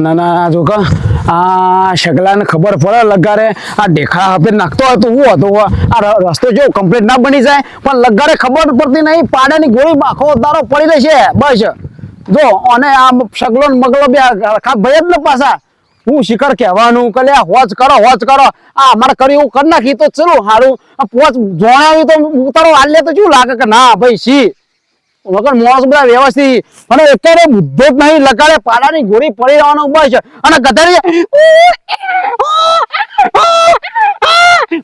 ના ના જો કા આ શગલાને ખબર પડે લગારે. આ દેખા હવે નાખતો હોય તો હું હતો આ રસ્તો જો કમ્પ્લીટ ના બની જાય, પણ લગારે ખબર પડતી નહીં. પાડાની ગોળી આખો તારો પડી રહેશે. બસ. જો, અને આ સગલો મગલો બે ખા ભય જ ને પાછા. હું શિખર કહેવાનું કે હોજ કરો હોજ કરો. આ અમારે કર્યું એવું કરી નાખી તો ચલો સારું પોચ જોણાવ્યું તો ઉતારો હાલ તો શું લાગે કે ના, ભાઈ સી વગર મોસ બધા વ્યવસ્થિત. અને અત્યારે બુદ્ધો જ નહીં લગાડે પાડાની ગોળી પડી રહેવાનો બસ અને ગધારી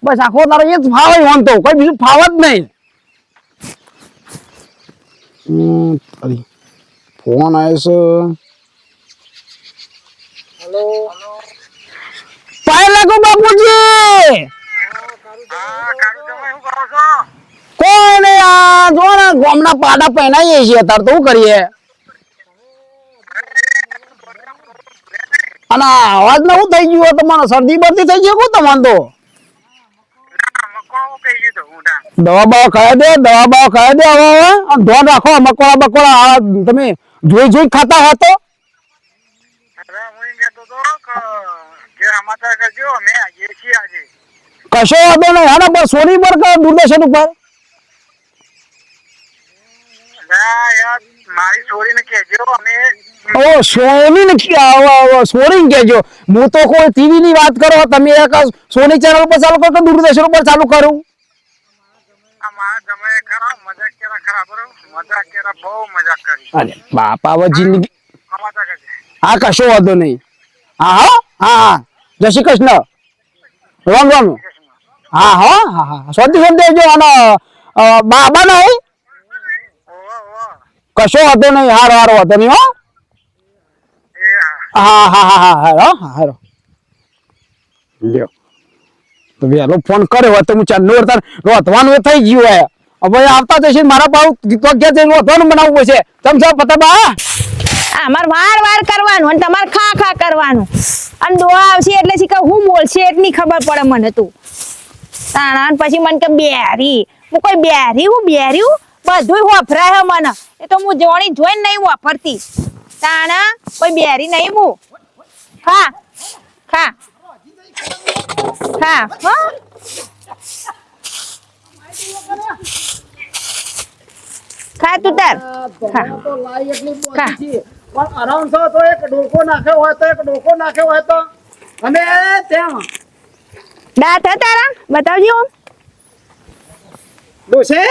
બસ આખો તારો એ જ ફાવે હોન તો. કોઈ બીજું ફાવ જ નહીં. ફોન આવ્યો છે. પાય લાગો બાપુજી? કોઈ નહીં આ જો ને ગામના પાડા પહેરાઈએ છીએ અત્યારે તો શું કરીએ? અને અવાજ ને શું થઈ ગયું તમારે શરદી બરદી થઈ ગયું તમારે તો? દવા બવા ખાઈ દે, દવા બવા ખાઈ દે હવે હવે. ધ્યાન રાખો મકોડા બકોડા તમે જોઈ જોઈ ખાતા હો તો. કશો વાંધો નહીં. હા ને સોની પર દૂરદર્શન ઉપર મારી છોરીને કહેજો અમે ઓ સોની સોની હું તો કોઈ ટીવી ની વાત કરો તમે એક સોની ચેનલ પર ચાલુ કરો દૂરદર્શન ઉપર ચાલુ કરું? અરે બાપા હવે જિંદગી હા કશો વાંધો નહીં. હા હો હા જય શ્રી કૃષ્ણ. રામ રામ. હા હો હા હા. સોધી સોધી અને બાબા ના ઓવો કશો વાંધો નહીં, હારો હારો, વાંધો નહીં, હો. હા હા હા હા તો વહેલો ફોન કર્યો હોય તો હું ચાંદનો વર્તન રોતવાનું થઈ ગયું હોય. હવે આવતા જશે મારા પાઉ તો ક્યાં જઈને રોતવાનું બનાવવું છે તમે છો પતાબા અમાર વાર વાર કરવાનું અને તમારે ખા ખા કરવાનું. અને દોવા આવશે એટલે શીખર હું બોલશે એટલી ખબર પડે મને તું. તાણા પછી મને કે બેરી. હું કોઈ બેરી, હું બેરી, હું બધું વપરાય હે મને. એ તો હું જોણી જોઈને નહીં વાપરતી તાણા કોઈ બેરી નહીં હું. ખા ખા ખા હા. ખા તું તાર. ખા ખા. પણ અરાઉન્ડ તો એક ડોકો નાખ્યો હોય તો એક ડોકો નાખ્યો હોય તો. અને ત્યાં. દાંત તારા? બતાવજો. ડોસે?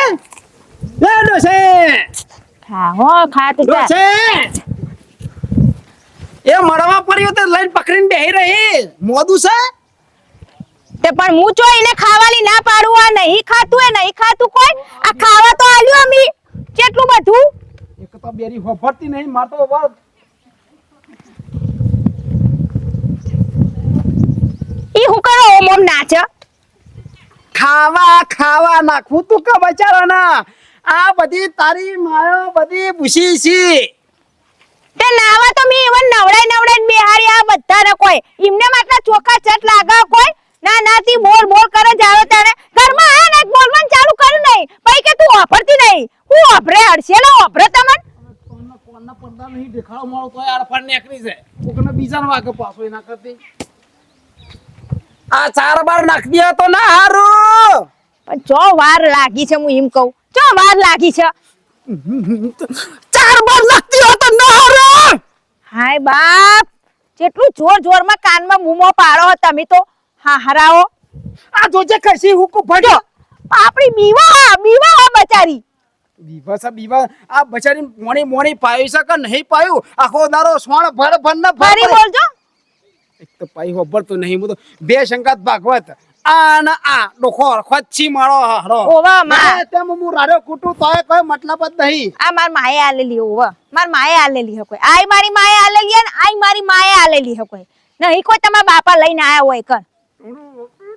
લે ડોસે ખા હો ખા ડોસે એ મળવા પડ્યો તો લઈને પકડીને બેહી રહી મોદું છે? તે પણ હું ચો એને ખાવાની ના પાડું આ નહીં ખાતું એ નહીં ખાતું કોઈ. આ ખાવા તો આલ્યું અમી. કેટલું બધું? એક તો બેરી હોફરતી નહીં માર તો વાત ઈ હું કરો ઓમ ઓમ નાચ? ખાવા ખાવા નાખવું તું કે બચારાના? આ બધી તારી માયો બધી ભૂસી છે. તે નાવા તો મી એવન નવડાઈ નવડાઈ બિહારી આ બધા ને કોઈ. એમને માટલા ચોખા ચટ લાગા કોઈ. ના ના તી બોલ બોલ કરે જ આવે તારે ઘરમાં આ ને બોલવાનું ચાલુ કર નહીં. ભાઈ કે તું વાપરતી નહીં. હું વાપરે હડસેલો વાપરે તમને. કોણના પડદા નહીં દેખાડો મારો તો યાર ફાડ નેકરી છે કોકને બીજાને વાગે પાછો એના કરતી. આ ચાર બાર નાખ દે તો ના હારું. પણ જો વાર લાગી છે હું એમ કહું. ચો વાર લાગી છે? ચાર વાર લાગતી હો તો ના હારું. હાય બાપ જેટલું જોર જોરમાં કાનમાં મૂમો પાડો તમે તો. હા હરાવો. આ જોજે કશી હુકુ ભડ્યો. આપણી બીવા બીવા બચારી. બીવા સા બીવા આ બચારી મોણી મોણી પાયું છે કે નહીં પાયું? આખો દારો સોણ ભર ભર ને ભર. બોલજો. એક તો પાઈ હોબર તો નહીં હું તો બે શંકાત ભાગવત. આ ને આ ડોખો છી મારો હરો ઓવા માં. તેમ હું રાડ્યો કૂટું તોય કોઈ મતલબ જ નહીં. આ માર માએ આલેલી ઓવા. માર માએ આલેલી હે કોઈ. આઈ મારી માએ આલેલી ને આઈ મારી માએ આલેલી હકોય નહીં કોઈ તમારા બાપા લઈને આયા હોય કર.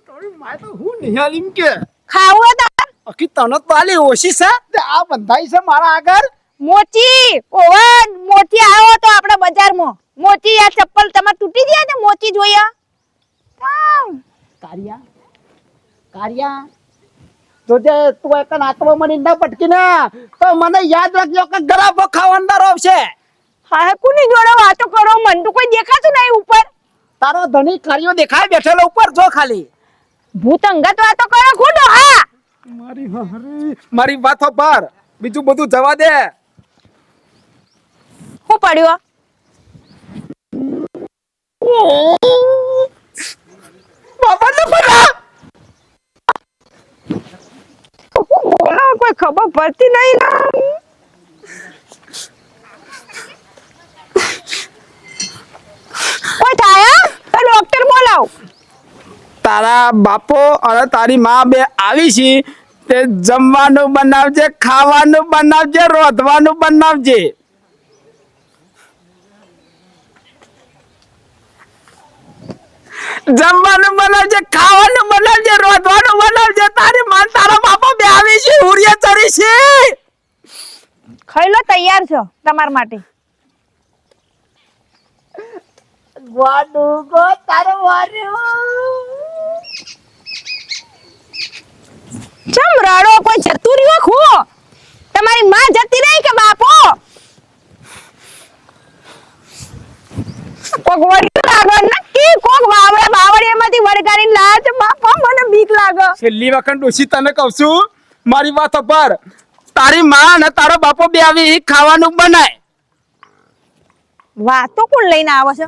તારી માય તો હું નિહાળીમ કે? ખાવું તાર? આખી તને તો આલી ઓછી છે. તે આ બંધાઈ છે મારા આગળ? મોચી ઓવા મોચી આવો તો આપણે બજારમાં. મોચી આ ચપ્પલ તમાર તૂટી ગયા ને મોચી જોયા. કારિયા કારિયા? તો જે તું એક નાતવા મની ના પટકી ને તો મને યાદ રાખજો કે ગરા ભખાવ અંદર આવશે હા કોની જોડે વાતો કરો? મન તો કોઈ દેખાતું નહીં ઉપર. તારો ધણી કાર્યો દેખાય બેઠેલો ઉપર જો ખાલી. ભૂત અંગત વાતો કરો ખોટો હા. મારી હારી મારી વાતો પર. બીજું બધું જવા દે. હું પડ્યો? બાબા ને પડા કોઈ ખબર પડતી નહીં ને. તારા બાપો અને તારી માં બે આવી છે. તે જમવાનું બનાવજે, ખાવાનું બનાવજે, રોધવાનું બનાવજે. જમવાનું બનાવજે, ખાવાનું બનાવજે, રોધવાનું બનાવજે તારી માં ને તારા બાપો બે આવી છે ઉડિયા ચડી છે ખાઈ લો તૈયાર છો તમારા માટે? ચમ રડો કોઈ જતું રહ્યો ખો તમારી માં જતી રહી કે બાપો? કોક વળી લાગે નક્કી કોક વાવડે બાવળિયામાંથી વળગાડીને લાવે છે. બાપા મને બીક લાગે. છેલ્લી વખત ડોશી તને કહું છું મારી વાત પર તારી માં અને તારો બાપો બે આવી ખાવાનું બનાય. વાતો કોણ લઈને આવે છે?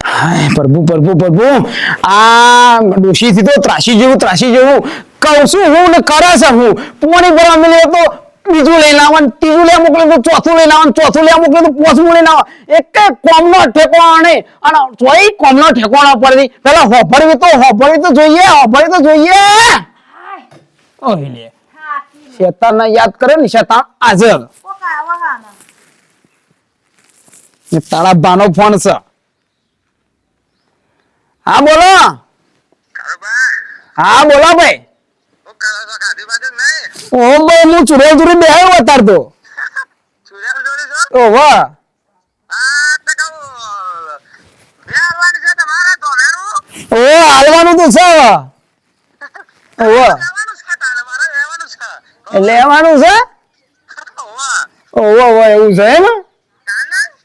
હાય પ્રભુ પ્રભુ પ્રભુ. આ ડોશીથી તો ત્રાસી જેવું ત્રાસી જેવું. કહું છું હું ને કરે છે હું. પોણી ભરવા મળે તો બીજું લઈ લાવવાનું ત્રીજું લે મોકલે તો ચોથું લઈને લાવવાનું ચોથું લે મોકલે તો પોસમું લઈને લાવવા એક કોમનો ઠેકાણો નહીં અને તોય કોમનો ઠેકાણો પડતી પેલા હોભળવી તો હોભળવી તો જોઈએ હોભળવી તો જોઈએ. ઓહી લે. શેતાનને યાદ કરે ને શેતાન હાજર. તારા બાનો ફોન છે. હા બોલો. હા બોલો ભાઈ. ઓ ભાઈ હું ચુરેલ ચુરી બેહાયો અત્યારે તો. સુર્યા જોડી છો? ઓ વાહ ઓ હાલવાનું તો છે. ઓવે લેવાનું છે તારે મારે લેવાનું છે લેવાનું છે? ઓવો ઓવો એવું છે એમ?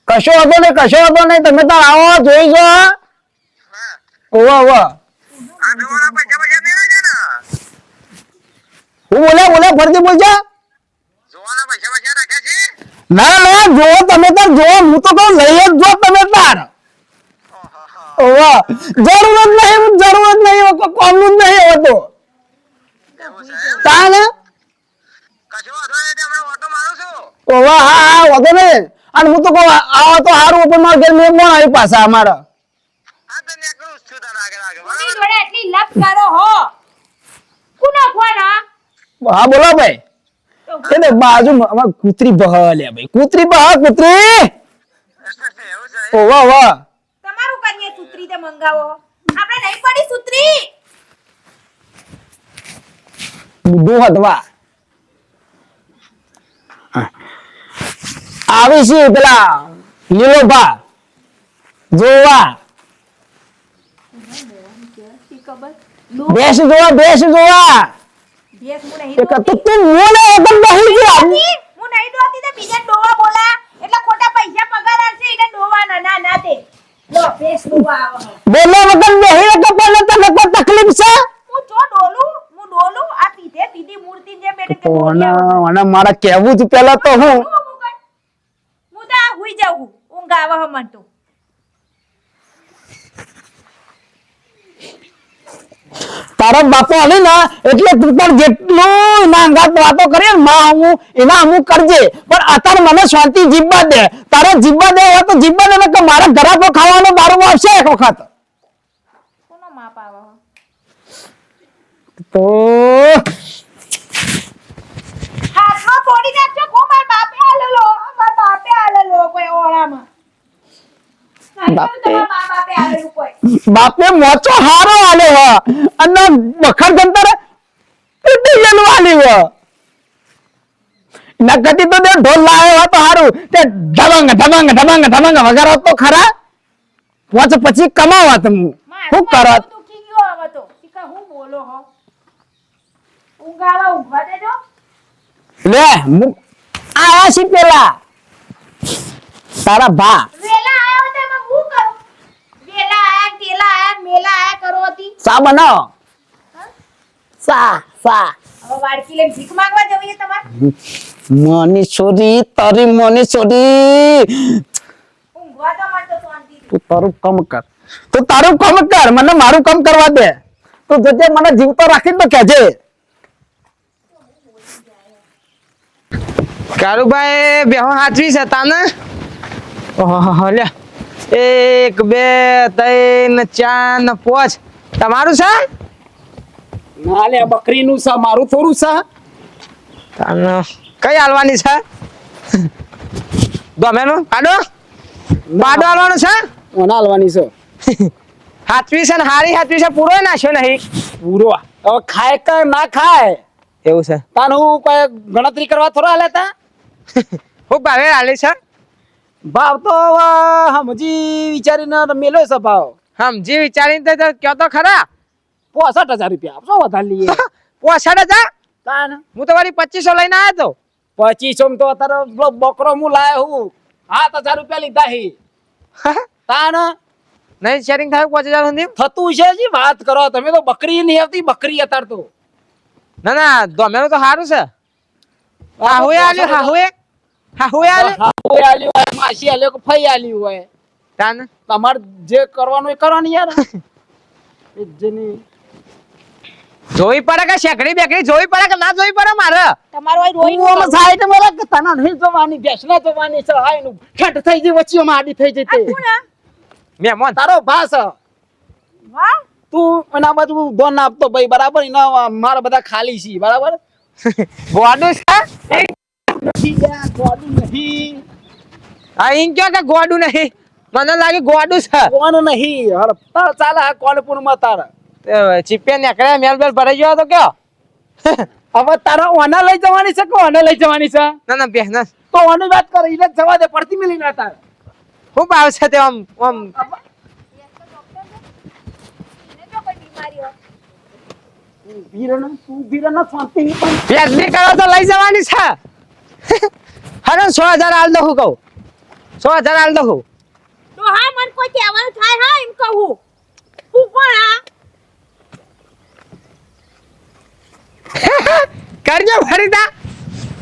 કશો હતો ને કશો હતો નહીં, તમે તાર આવો, જોઈ જો. હા ઓવો ઓવો આ જોવાના પૈસા પૈસા નહીં છે ને હું બોલે બોલે ફરતી બોલજો ના ના, જો, તમે તાર જો, હું તો કહું, લઈ જ જો તમે તાર. ઓવો જરૂર જ નહીં, જરૂર જ નહીં, કોમનું જ નહીં હવે તો એવું છે તાન બાજુ અમાર? કૂતરી બહ લે ભાઈ. કૂતરી બહ કૂતરી ઓ વાહ વાહ તમારું કરીએ સૂત્રી મંગાવો આપણે નહીં પડી સૂત્રી બુદ્ધું હતવા આવી છે પેલા લીલો ભા જોવા. બેસ જોવા બેસ જોવા. મારા કેવું આવશે જો પેલા તો હું હું જાઉં હું. હુઈ ઊંઘ આવે છે તો તારો બાપો આવી ને એટલે તું પણ જેટલું નાંગાત વાતો કરીએ ને માં હું એના હું કરજે. પણ અત્યારે મને શાંતિ જીવવા દે. તારો જીવવા દે હોય તો જીવવા દે કે મારા ઘરે તો ખાવાનો બારું આવશે એક વખત. કોનો માપ આવે? તો હાથમાં ફોડી નાખજો કો માર બાપે આલેલો. બાપે આલેલો કોઈ ઓળામાં. મોચો હારો આલે હ. અને બખર જંતર તૂટી ગયેલું આલી હ. નકતી તો તે ઢોલ હોય તો હારું. તે ધબંગ ધબંગ ધબંગ ધબંગ વગર તો ખરા? પોચ પછી કમાવા તમે કરો કરત? કી ગયો આવો તો. શીખા હું બોલો હો? ઊંઘ આવે ઊંઘવા દેજો. લે આયા છી પેલા? તારા બા વેલા આયો તો એમાં હું કરું? વેલા આયા તેલા આયા મેલા આયા કરો હતી. સા બનો. સા સા. હવે વાડકી લઈને ભીખ માંગવા જવું છે તમાર? મની છોરી તારી મની છોરી ઊંઘવા તો મળતો શાંતિ તું તારું કામ કર. તું તારું કામ કર. મને મારું કામ કરવા દે. તું જજે મને જીવતો રાખીને તો કહેજે. કારુભાઈ બેહો હાચવી છે તાને ઓહો લે. એક બે ત્રણ ચાર ને પાંચ. તમારું છે? ના લે બકરીનું છે મારું થોડું છે. તાને. કઈ હાલવાની છે? ગમેનું કાઢો પાડો હાલવાનું છે? ઓના હાલવાની છે. હાચવી છે ને હારી હાચવી છે પૂરો નાખ્યો નહીં પૂરો. હવે ખાય કે ના ખાય? એવું છે. તાનું કોઈ ગણતરી કરવા થોડા હાલે તા હું ભાવે હાલે છે? ભાવ તો હમજી સમજી વિચારીને મેલો છે ભાવ. સમજી વિચારીને તો કયો તો ખરા? પોસઠ હજાર રૂપિયા આપશો વધારે લઈએ. પોસઠ હજાર? હું તો મારી પચીસો લઈને આવ્યો તો. પચીસો તો અત્યારે બકરો હું લાયો હું. સાત હજાર રૂપિયા લીધા હી. તાણ. નહીં શેરિંગ થાય પાંચ હજાર સુધી? થતું છે જી વાત કરો. તમે તો બકરી નહીં આવતી બકરી અત્યારે તો. ના ના દોમેનું તો સારું છે. હાહુએ આજે હાહુએ? હાહુએ આલ્યું હાહુએ આલ્યું હોય માસી આલ્યો કે ફઈ આલ્યું હોય. તાન? તમારે જે કરવાનું એ કરવાનું યાર. એ જોઈ પડે કે શેકડી બેકડી જોઈ પડે કે ના જોઈ પડે મારે? તમારું આ રોઈ હું સાઈડમાં કે તને નહીં જોવાની બેસના જોવાની છે હાયનું ઠેઠ થઈ જઈ વચ્ચે માં આડી થઈ જઈ તે તારો ભાસ વાહ. તું એના બાજુ દોન આપતો ભાઈ બરાબર? એના મારા બધા ખાલી છે બરાબર? છે? નથી નહીં ઈન કયો કે ગોડું નહીં? મને લાગે ગોડું છે. કોણ નહીં. હર ચાલે હા કોલપુરમાં તારા? ચીપે નીકળે મેલ બેલ ભરાઈ ગયો તો કયો? હવે તારા ઓના લઈ જવાની છે કે ઓને લઈ જવાની છે? ના ના બેસ તો ઓની વાત કરે એને જવા દે પડતી મિલી ના તાર. ખૂબ ભાવ છે તે આમ આમ? વીરન તું વીરન શાંતિ. પણ બેસની કરો તો લઈ જવાની છે. હરે સો હજાર હાલ દો કહું. સો હજાર હાલ દો તો હા મને કોઈ કહેવાનું થાય હા એમ કહું હું. પણ આ કરજો ફરીદા.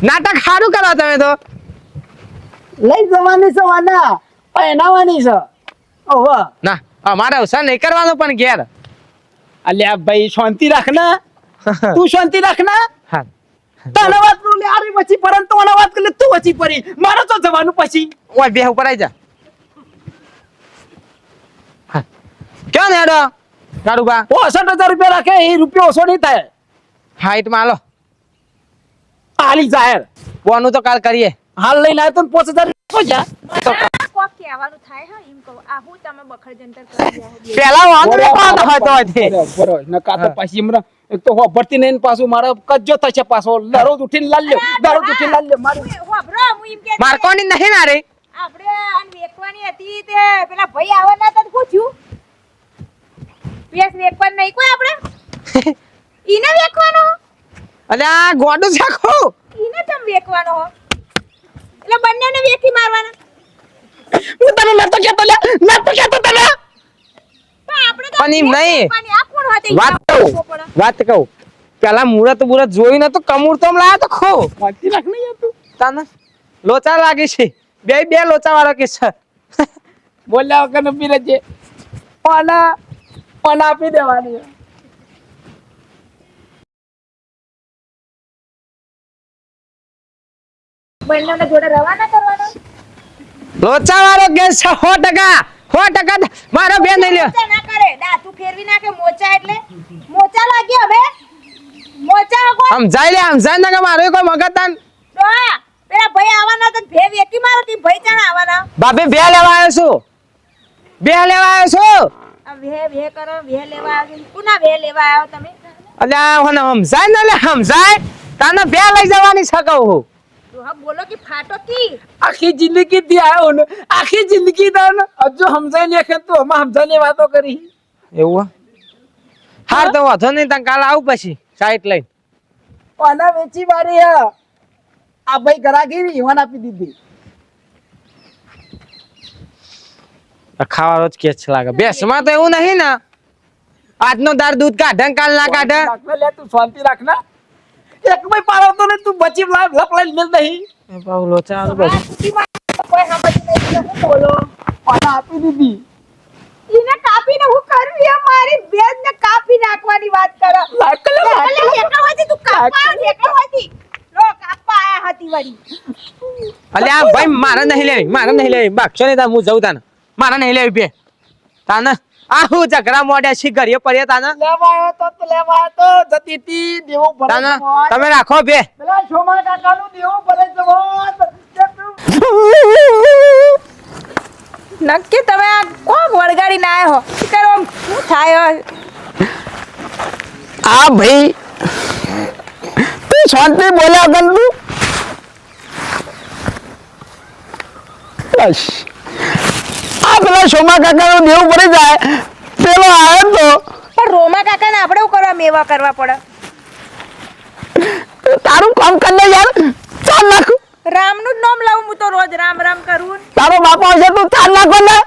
નાટક સારું કરો તમે તો. લઈ જવાની છે વાના પહેનાવાની છે. ઓહો. ના અમારે અવસર નહીં કરવાનું પણ ઘેર. અલ્યા ભાઈ શાંતિ રાખના તું શાંતિ રાખના હા. તને વાત કરું લે આરી પછી પરંતુ મને વાત કરી તું પછી પડી. મારે તો જવાનું પછી. ઓય બે ઉપર આવી જા. ક્યાં ને હેડો? કારુબા ઓ 60000 રૂપિયા રાખે એ રૂપિયો ઓછો નહીં થાય. હાઈટમાં આલો આલી જાહેર. બોનું તો કાલ કરીએ. હાલ લઈને આવ્યો તો પાંચ હજાર જા. કહેવાનું થાય હા એમ કહું. આ હું તમે બખડ જંતર કરી પેલા વાંદરે કોણ હતો તે. બરોબર નકા તો પછી હમણાં એક તો ભરતી નહીં પાછું મારો કજ્જો થશે પાછો. દરરોજ ઉઠીને લાલ્યો દરરોજ ઉઠીને લાલ્યો મારું હોભરો હું એમ કે મારકોની નહીં ના રે? આપણે આન વેકવાની હતી તે. પેલા ભાઈ આવવાના હતા તો પૂછ્યું પેસ વેકવાનું નહીં કોઈ આપણે? ઈને વેકવાનો? અને આ ગોડું શાખો ઈને તમ વેકવાનો? હો એટલે બંનેને વેકી મારવાના. હું તને નતો કેતો લે નતો કેતો તને. પણ આપણે તો પણ એમ નહીં. હોતે? વાત કહું. વાત કહું? પેલા મુહૂર્ત મુહૂર્ત જોયું ને તો કમૂર તો લાયા તો ખો. વાંચી રાખ નહીં યાર તું. તને લોચા લાગે છે. બે બે લોચા વાળો કે છે. બોલ્યા વગર નપી રહેજે. પાના પાના આપી દેવાની. બંને જોડે રવાના કરવાનો? લોચા વાળો કે છે સો ટકા? સો ટકા મારો બેન નહીં લ્યો. ના કરે. દાંતું ફેરવી નાખે મોચા એટલે. મોચા લાગ્યો હવે. મોચા કોણ સમજાય લે સમજાય ને કે મારો કોઈ મગજ તાન પેલા ભાઈ આવવાના તો ભે વેકી મારો તી ભાઈ ચાણ આવવાના. બાપે બે લેવા આવ્યો છું. બે લેવા આવ્યો છું. ભે ભે કરો ભે લેવા આવ્યો કુના ભે લેવા આવ્યો તમે? અલ્યા મને સમજાય ને લે સમજાય. તને બે લઈ જવાની છે હું. ડોહા બોલો કે ફાટો કી? આખી જિંદગી થી આવ્યો ને આખી જિંદગી તા ને હજુ સમજાય ને કે તું હમણાં સમજાય વાતો કરી. એવું હાર તો વાંધો નહીં તને કાલ આવું પછી સાઈટ લઈને. પાના વેચી મારી હે. આ ભાઈ ગરાગી ઈવાન આપી દીધી. ખાવાનો જ કેસ લાગે. બેસમાં તો એવું નહીં ને. આજનો દાર દૂધ કાઢે કાલ ના કાઢે. લે તું શાંતિ રાખ ને એક ભાઈ પાડો તો ને તું બચી લાવ લપ લઈને મેલ નહીં. પાઉ લોચા આલું બધું. કોઈ સમજ નહીં તો હું બોલો. પાછા આપી દીધી. એને કાપીને હું કરવી હે મારી બેન ને કાપી નાખવાની વાત કરે. લાકડે એટલે હેકવાથી તું કાપવા હેકવાથી લો કાપવા આયા હતી વળી. અલ્યા ભાઈ મારે નહીં લેવી મારે નહીં લેવી. બાક્ષો નહીં તાન હું જઉં તાને. મારે નહીં લેવી બે. તાને. આ હું ઝઘડા મોડ્યા છે ઘરે પડ્યા તાના? લેવાયો તો લેવાયો તો જતી તી દેવો ભરે તાના તમે રાખો બે. પેલા છોમા કાકાનું દેવો ભરે જમો. નક્કી તમે આ કોક વળગાડી ના આવ્યો શું કરો? શું થાય હો? આ ભાઈ તું શાંતિ બોલ્યા તું. બસ. આ પેલા સોમા કાકાનું દેવું પડી જાય. પેલો આવે તો. પણ રોમા કાકાને આપણે શું કરવા મેવા કરવા પડે? તારું કામ કર લે યાર. ચાલ નાખ. રામનું નામ લાવું હું તો રોજ રામ રામ કરું. તારો બાપો હશે તું ચાલ નાખો ને.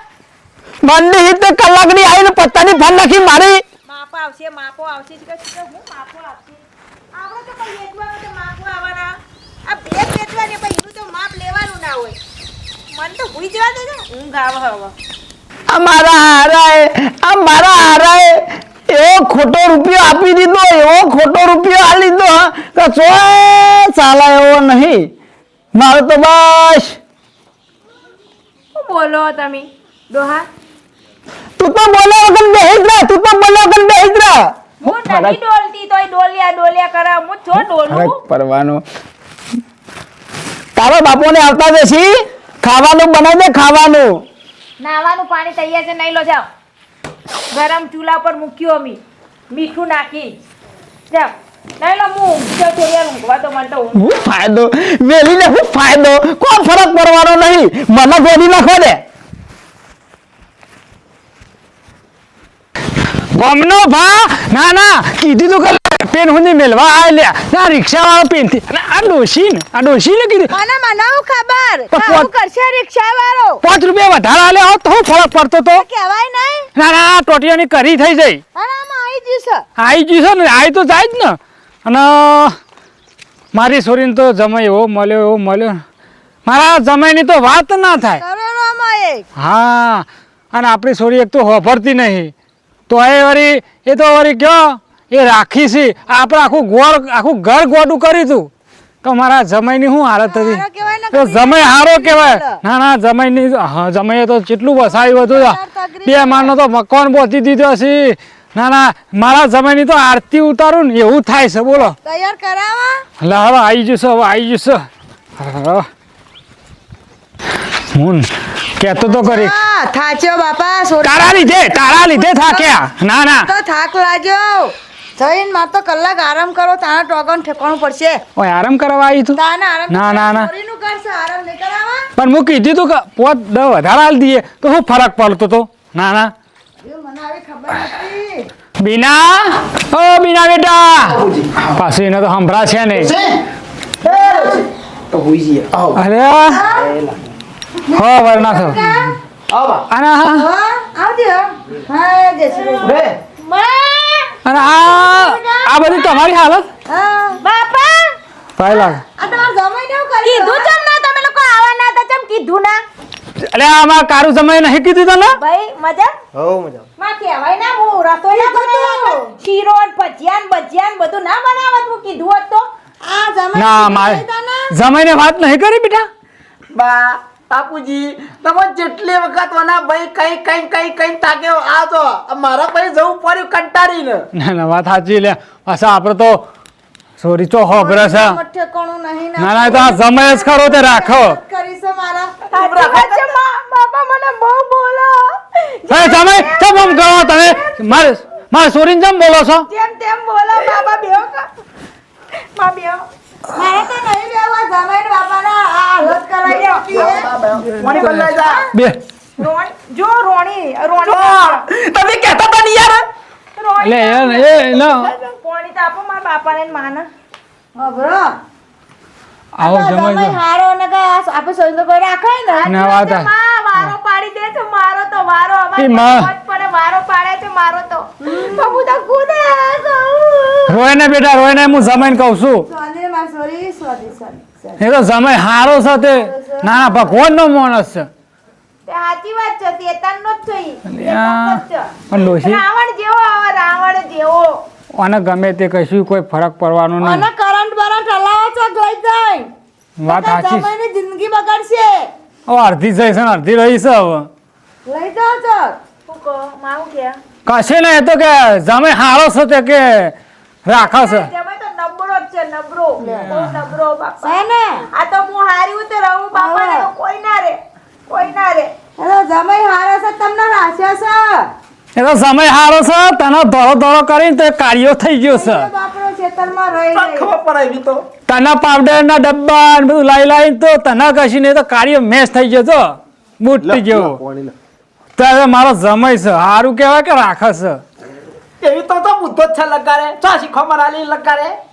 મંડી હિત કલાકની આવીને પત્તાની ફોન નાખી મારી. માપો આવશે માપો આવશે. કે હું માપો આવશે આપણે તો કોઈ વેચવાનું તો માપો આવવાના. આ બે વેચવાની પણ એનું તો માપ લેવાનું ના હોય. મને તો ભૂઈ જવા દે ઊંઘ આવે હવે. અમારા હારાએ અમારા હારાએ એવો ખોટો રૂપિયો આપી દીધો એવો ખોટો રૂપિયો આ લીધો હા, કે સો ચાલા એવો નહીં. મારે તો બસ. શું બોલો તમે? દોહા? તું તો બોલો વગર બેહી જ તું તો બોલો વગર બેહી જ હું નહીં ડોલતી તોય ડોલિયા ડોલિયા કરા. હું છો ડોલું. પરવાનું તારો બાપોને આવતા દેશી ખાવાનું બનાવી દે ખાવાનું. નાવાનું પાણી તૈયાર છે નહીં લો જાઓ. ગરમ ચૂલા પર મૂક્યો અમે. મીઠું નાખી. જાઓ. હું ફાયદો? વેલીને હું ફાયદો? કોઈ ફરક પડવાનો નહીં? મને ગોળી નાખો દે ગમનો ભા. ના ના કીધું તું કે પેન હુંની મેલવા આ લે ના રિક્ષા વાળો પેનથી આ ડોશી ને આ ડોશી ને કીધું. મને મનાવું ખબર. આવું પોત- કરશે રિક્ષા વાળો પાંચ રૂપિયા વધારે આલે હોત તો ફરક પડતો તો. કહેવાય નહીં. ના ના ટોટિયાની કરી થઈ આમાં આવી જશે આઈ ગયું છે ને આઈ તો જાય જ ને. અને મારી છોરીને તો જમાઈ એવો મળ્યો એવો મળ્યો. મારા જમાઈની તો વાત ના થાય. હા અને આપણી છોરી એક તો હોભરતી નહીં. તો એ વળી એ તો વળી કયો? એ રાખી છે. આપણે આખું ગોળ આખું ઘર ગોડું કર્યું તું. તો મારા જમાઈની શું હાલત હતી? તો જમાઈ હારો કહેવાય. ના ના જમાઈની જમાઈએ તો કેટલું વસાવ્યું હતું બે માળનો તો મકાન પહોંચી દીધો છે. ના ના મારા જમાઈની તો આરતી ઉતારું ને એવું થાય છે બોલો. તૈયાર કરાવા. એટલે હવે આવી જશે હવે આવી જશે હું. કેતો તો કરી થાચ્યો બાપા તારા લીધે તારા લીધે થાક્યા. ના ના. તો થાક લાગ્યો. જઈને માર તો કલાક આરામ કરો તાના ટોકન ઠેકાણું પડશે. ઓય આરામ કરવા આવી તું? તાને આરામ ના, ના, ના. છોરીનું કરશે આરામ નહીં કરાવા પણ હું કીધું તું કે પોત દ વધારે હાલ દીએ તો શું ફરક પડતો તો. ના ના. એ મને આવી ખબર નથી. બીના? ઓ બીના બેટા. પાછું એને તો સંભળા છે ને. તો હોઈ જઈએ. આવો. અરે હો? વરના આવો. હા. આવજો હા. જય શ્રી કૃષ્ણ. અને આ આ બધી તમારી હાલત? બાપા! ભાઈ લાગ આ તમાર જમાઈ ને કરી કીધું ચમ ના તમે લોકો આવવાના હતા ચમ કીધું ના? અરે આમાં કારું સમય નહીં કીધું તને? ભાઈ મજા? હો મજા. માં કહેવાય ના હું રસોઈ ના બનાવત શીરો ને ભજીયા ને ભજીયા ને બધું ના બનાવત હું કીધું હોત તો. આ જમાઈ ના મારે જમાઈને વાત નહીં કરી બેટા. બા બાપુજી તમે જેટલી વખત વના ભાઈ કઈ કઈ કઈ કઈ તાક્યો આ તો મારા પછી જવું પડ્યું કંટાળીને. ના ના વાત સાચી લે. પાછા આપણે તો સોરી ચો હોભરે છે. ના ના તો સમય જ ખરો તે રાખો. કરી છે મારા? બાપા મને બહુ બોલો. હે સમય તો બમ કરો તમે મારે મારે સોરીને જેમ બોલો છો? જેમ તેમ બોલો બાબા બેહો કા મા બેહો મોની બદલાઈ જા. બે. રોણ જો રોણી રોણી તમે કહેતા હતા ને યાર. એટલે એ એ ના. પોણી તો આપો મારા બાપાને માને. અબરો આવો જમાઈ હારો ને આપણે સોય તો કોઈ રાખાય ને. ના, વાત આ. માં વારો પાડી દે છે મારો તો વારો. એ અમારે માં. મોજ વારો પાડે છે મારો તો. બાબુ તો ગુને રોય ને બેટા રોય ને હું જમાઈને કહું છું. સોની માં સોરી સોરી સોરી. એ તો સમય હારો છે તે. ના ના ભગવાન નો માણસ છે. સાચી વાત છે શેતાનનો જ છે ઈ. અલ્યા. શેતાનનો જ છે. પણ ડોશી. રાવણ જેવો આવે રાવણ જેવો. અને ગમે તે કશું કોઈ ફરક પડવાનો નહીં. અને કરંટ બરંટ હલાવો છો લઈ જાય વાત સાચી. છે. જિંદગી બગાડશે. અડધી છે અડધી રહી છે હવે. લઈ જાઓ છો. શું કહો? કે કશે ને તો કે જમે હારો છે તે કે રાખો છે. તો છે નબરો બહુ નબરો બાપા. ને આ તો હું હારી હું રહું બાપા ને કોઈ ના રે. કોઈ ના રે. એનો જમાઈ હારો છે તમને રાખ્યો છે? એનો સમય હારો છે તને ધોળો ધોળો કરીને તે કાર્યો થઈ ગયો છે. બાપરો ખેતરમાં રહી રહી ખબર પડે તો? તને પાવડર ના ડબ્બા બધું લાઈ લાઈ તો તને કશી નહીં તો કાર્ય મેચ થઈ ગયો તો બુટ ગયો. ત્યારે મારો જમાઈ છે સારું કહેવાય કે રાખે છે? એવી તો તો બુદ્ધો જ છે લગાડે. ચા શીખો મરાલી લગાડે? હું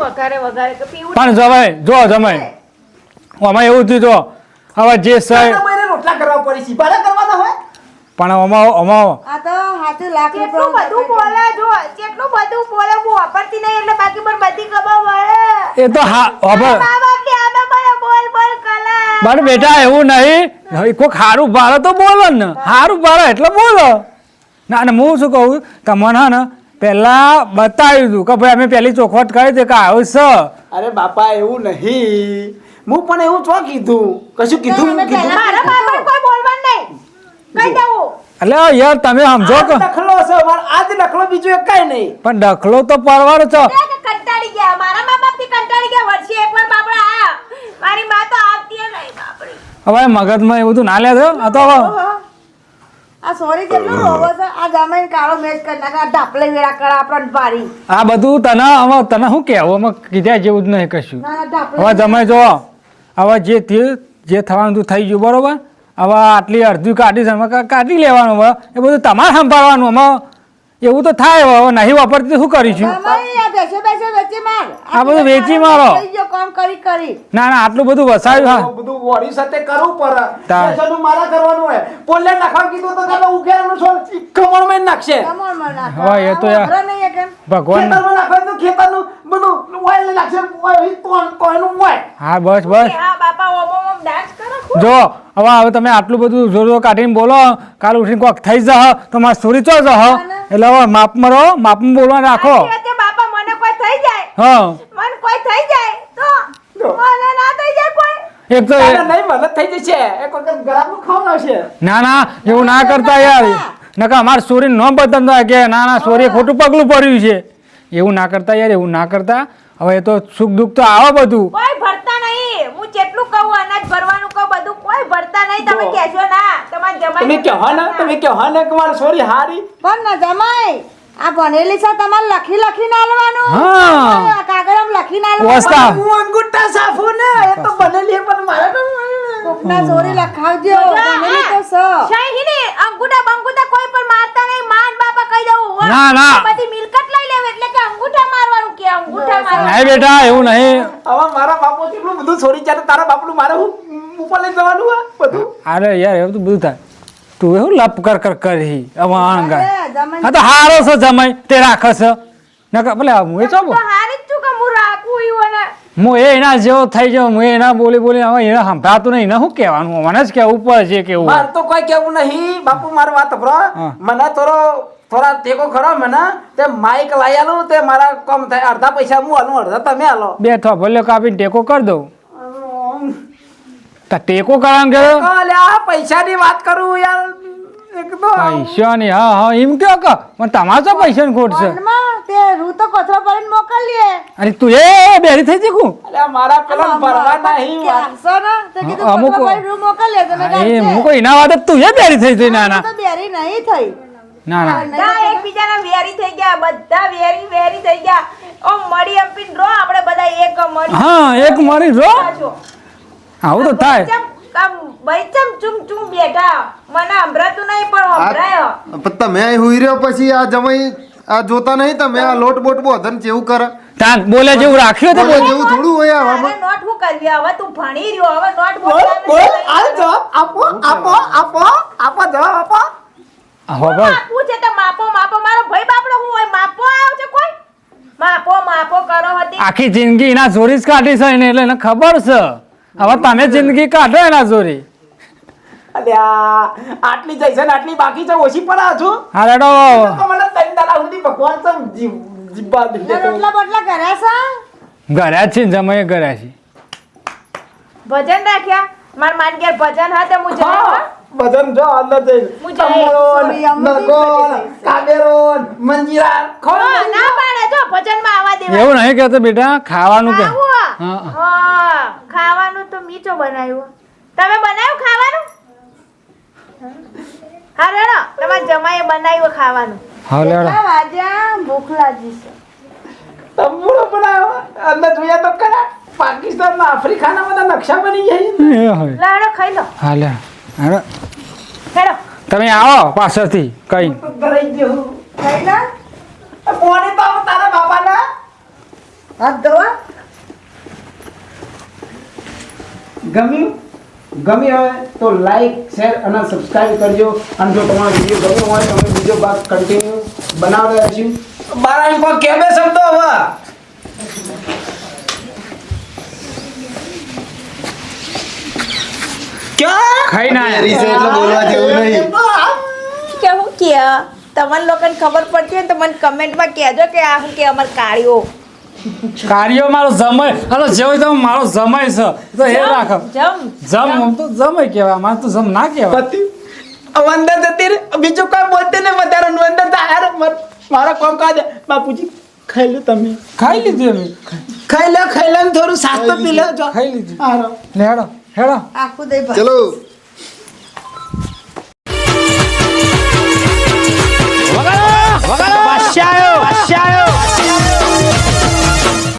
વઘારે વઘારે કે પીવું પણ જમાય જો જમાય આમાં એવું થયું જો હવે જે સાહેબ તમારે રોટલા કરવા પડે છે. ભાડે કરવાના હોય? પણ આમાં આમાં આ તો હાથે લાખ કેટલું બધું બોલે જો કેટલું બધું બોલે હું વાપરતી નહીં એટલે બાકી પણ બધી ખબર પડે. એ તો હા કલા. પણ બેટા એવું નહીં. હવે કોઈક સારું ભાડે તો બોલો ને. સારું ભાડે એટલે બોલો. ના ને હું શું કહું? તમને ને પહેલા બતાવ્યું હતું કે ભાઈ અમે પહેલી ચોખવટ કરી હતી કે આવું છે. અરે બાપા એવું નહીં. હું પણ એવું ચો કીધું કશું કીધું કીધું મારા બાપા કોઈ બોલવાનું નહીં. કહી દઉં? એટલે યાર તમે સમજો કે ડખલો છે મારો આજ ડખલો બીજો એક કઈ નહીં. પણ દખલો તો પરવાર છે. કંટાળી ગયા. મારા મા બાપથી કંટાળી ગયા વર્ષે એકવાર બાપડા આયા. મારી મા તો આવતી નહીં બાપડી. હવે મગજમાં એવું બધું ના લે છે? આ તો હવે આ સોરી કેટલો રોવો છે. આ જમાઈ કાળો મેચ કરી નાખે આ ઢાપલે વેળા કરા આપણને પાડી. આ બધું તને હવે તને શું કહેવું? અમે કીધા જેવું જ નહીં કશું. હવે તમે જો હવે જે થયું જે થવાનું હતું થઈ ગયું બરોબર? હવે આટલી અડધી કાઢી છે કાઢી લેવાનું હવે. એ બધું તમારે સંભાળવાનું આમાં એવું તો થાય હવે નહીં વાપરતી તો શું કરીશું આ બેસે બેસે વેચી માર. આ બધું વેચી મારો. કામ કરી કરી. ના ના આટલું બધું વસાવ્યું હા. બધું વોરી સાથે કરવું પડે. પૈસાનું મારા કરવાનું હોય. પોલે નાખવા કીધું તો કાલે ઉઘેરનું છો કમળમાં નાખશે. કમળમાં નાખો. હા, એ તો યાર. ભગવાન. ખેતરમાં નાખવા તો ખેતરનું બધું ઓઇલ નાખશે ઓઇલ તો કોઈનું હોય. હા બસ બસ. હા બાપા ઓમ ઓમ ઓમ ડાન્સ કરો જો હવે હવે તમે આટલું બધું જોર જોર કાઢીને બોલો કાલ ઉઠીને કોક થઈ જહ તો મારે સોરી ચો જહ. એટલે હવે માપમાં રહો માપમાં બોલવા રાખો. બાપા મને કોઈ થઈ જાય? હા. મને કોઈ થઈ જાય? તો મને ના થઈ જાય કોઈ? એક તો નહીં મદદ થઈ જશે. એક વખત ગળાનું ખવડાવશે ના ના એવું ના કરતા યાર. નકા અમારે સોરી ન બતાવતા કે ના ના સોરી ખોટું પગલું પડ્યું છે. એવું ના કરતા યાર એવું ના કરતા. હવે એ તો સુખ દુઃખ તો આવે બધું. કોઈ ભરતા નહીં. હું જેટલું કહું અનાજ ભરવાનું બધું કોઈ ભરતા નહીં તમે. કહેશો ના. તમારે જમાઈ તમે કહો ને તમે કહો ને કે મારી સોરી હારી. પણ ના જમાઈ આ ભણેલી છે તમારે લખી લખી નાલવાનું? હા. આ કાગળમાં લખી નાલવાનું? હું અંગૂઠા સાફું ને એ તો બનેલી પણ મારે તો કોકના જોરે લખાવજો ભણેલી તો છે. શાહીને અંગૂઠા બંગૂઠા કોઈ પણ મારતા નહીં માન બાપા કહી દઉં ના, ના. બધી મિલકત લઈ લેવ એટલે કે અંગૂઠા મારવાનું કે અંગૂઠા મારવાનું. નહીં બેટા એવું નહીં. હવે મારા બાપુ કેટલું બધું છોરી જાય તારા બાપનું મારે હું ઉપર લઈ જવાનું બધું? અરે યાર એવું તો બધું થાય. તું એવું લપ કર કર કરી હવે જમાઈ હા તો હારો છે જમાઈ તે રાખે છે. નકર ભલે હું એ ચો તો હારી છું કે હું રાખું ઈવોને. હું એ એના જેવો થઈ જાઉં હું એના બોલી બોલી હવે એને સંભળાતું નહીં. એને શું કહેવાનું? મને જ કહેવું પડે છે કેવું મારે તો કોઈ કેવું નહીં. બાપુ મારી વાત ભરો મને થોડો થોડા ટેકો ખરો મને. તે માઇક લાવી આલું તે મારા કમ થાય. અડધા પૈસા હું આલું અડધા તમે આલો. બે થો ભલે કાપીને ટેકો કરી દઉં. તો ટેકો કરવાનું કે પૈસાની વાત કરું યાર. પૈસા ની હા હા એમ કયો કે પણ તમારો પૈસા ખોટ છે. તે રૂ કચરો ભરીને મોકલીએ. અરે તું એ બેરી થઈ જીકું અલ્યા મારા પેલા ભરવા નહીં વાત. ને? તે કીધું અમુક- રૂ મોકલીએ તો મેં એ હું કોઈ એના વાત તું એ બેરી થઈ થઈ ના ના. તો બેરી નહીં થઈ. ના ના. બધા એકબીજાના વેરી થઈ ગયા બધા વેરી વેરી થઈ ગયા. ઓ મળી અપીને રો આપણે બધા એક મળી. હા એક મારી રો આવું તો થાય. ચમ ભાઈ ચમ ચુમ ચુમ બેઠા. મને સંભળાતું નહીં પણ સંભળાય. તમે હુઈ રહ્યો પછી આ જમાઈ આ જોતા નહીં તમે આ લોટ બોટ બોધન જેવું કરે. તાન બોલે જેવું રાખ્યું તો બોલ જેવું થોડું હોય આ નોટ હું કરવી? હવે તું ભણી રહ્યો. હવે નોટ બોલ બોલ આ જવાબ આપો આપો આપો આપો જવાબ આપો. છે તો માપો માપો? મારો ભાઈ બાપડો હું હોય? માપો આવ્યો છે કોઈ? માપો માપો કરો હતી. આખી જિંદગી એના જોરી જ કાઢી છે એને એટલે એને ખબર છે. હવે તમે જિંદગી કાઢો એના જોરી અલ્યા આટલી જઈ છે ને આટલી બાકી છે ઓછી પર આ છું. હા રેડો. મને તૈન દાડા ઉડી ભગવાન સમ જીવ જીવવા દે રોટલા બોટલા કરે છે? ઘરે છે જમાય ઘરે છે ભજન રાખ્યા? માર માન કે ભજન હા તો હું જઈ ભજન જો અંદર જઈ. તમોન, સોરી, કાબેરોન, મંજીરા ખોલ ના પાડે. જો ભજનમાં આવા દેવા. એવું નહીં કહેતો બેટા ખાવાનું કે. હા, હા. ખાવાનું તો મીચો બનાવ્યું. તમે બનાવ્યું ખાવાનું? હા રેડો. તમારા જમાઈએ બનાવ્યું ખાવાનું. હા લેડો કેટલા ભૂખ લાગી છે? તંબુરો બનાવ્યો. અંદર જોયા તો ખરા. પાકિસ્તાનના આફ્રિકાના બધા નકશા બની જાય લાડો ખાઈ લો. હા લે. હેડો. હેડો. તમે આવો પાછળથી કઈ. તો ગયો ખાઈ લે. કોને તો તારા બાપાના? હાથ ધોવા. ગમ્યું? ગમી હોય તો લાઈક શેર અને સબસ્ક્રાઇબ કરજો. અને જો તમારો વીડિયો ગમ્યો હોય તો અમે બીજો ભાગ કન્ટિન્યુ બનાવી રહ્યા છીએ બારા કોઈ કેમે શબ્દો હવે? ક્યાં? ખાઈ ના રીસે એટલે બોલવા જેવું નહીં. કે હું કે તમને લોકોને ખબર પડતી હોય ને તો મને કમેન્ટમાં કહેજો કે આ હું કે અમર કાળીઓ. કાર્યો મારો જમય અરે જેવો તો મારો જમય છે. તો એ રાખ. જમ જમ તો જમાઈ કહેવાય. મારે તો જમ ના કહેવાય. પતિ અંદર જતી રે બીજું કોઈ બોલતે ને વધારે અંદર મત મારા કોમ કા દે. બાપુજી ખાઈ લો તમે. ખાઈ લીધું અમે ખાઈ લો ખાઈ લો થોડું સાસ્તો પી લો જો. ખાઈ લીધું. હારો. હેડો હેડો. આખું દઈ ચલો.